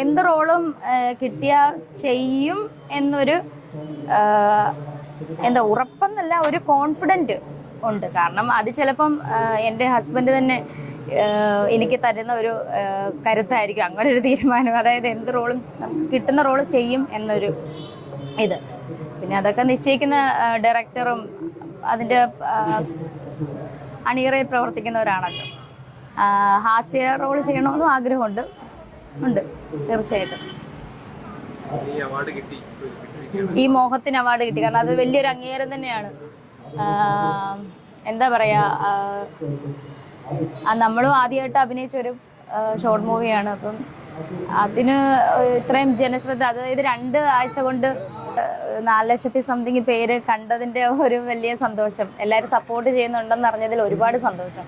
എന്ത് റോളും കിട്ടിയാൽ ചെയ്യും എന്നൊരു എന്താ ഉറപ്പെന്നല്ല ഒരു കോൺഫിഡന്റ് ഉണ്ട്. കാരണം അത് ചിലപ്പം എന്റെ ഹസ്ബൻഡ് തന്നെ എനിക്ക് തരുന്ന ഒരു കരുത്തായിരിക്കും. അങ്ങനെ ഒരു തീരുമാനം. അതായത് എന്ത് റോളും നമുക്ക് കിട്ടുന്ന റോൾ ചെയ്യും എന്നൊരു ഇത്. പിന്നെ അതൊക്കെ നിശ്ചയിക്കുന്ന ഡയറക്ടറും അതിന്റെ അണിയറയിൽ പ്രവർത്തിക്കുന്നവരാണല്ലോ. ഹാസ്യ റോൾ ചെയ്യണമെന്നും ആഗ്രഹമുണ്ട്. ഉണ്ട്. തീർച്ചയായിട്ടും. ഈ മോഹത്തിന് അവാർഡ് കിട്ടി. കാരണം അത് വലിയൊരു അംഗീകാരം തന്നെയാണ്. എന്താ പറയാ നമ്മളും ആദ്യമായിട്ട് അഭിനയിച്ച ഒരു ഷോർട്ട് മൂവിയാണ് അപ്പം അതിന് ഇത്രയും ജനശ്രദ്ധ അതായത് രണ്ട് ആഴ്ച കൊണ്ട് നാല് ലക്ഷത്തി സംതിങ് പേര് കണ്ടതിന്റെ ഒരു വലിയ സന്തോഷം. എല്ലാരും സപ്പോർട്ട് ചെയ്യുന്നുണ്ടെന്ന് അറിഞ്ഞതിൽ ഒരുപാട് സന്തോഷം.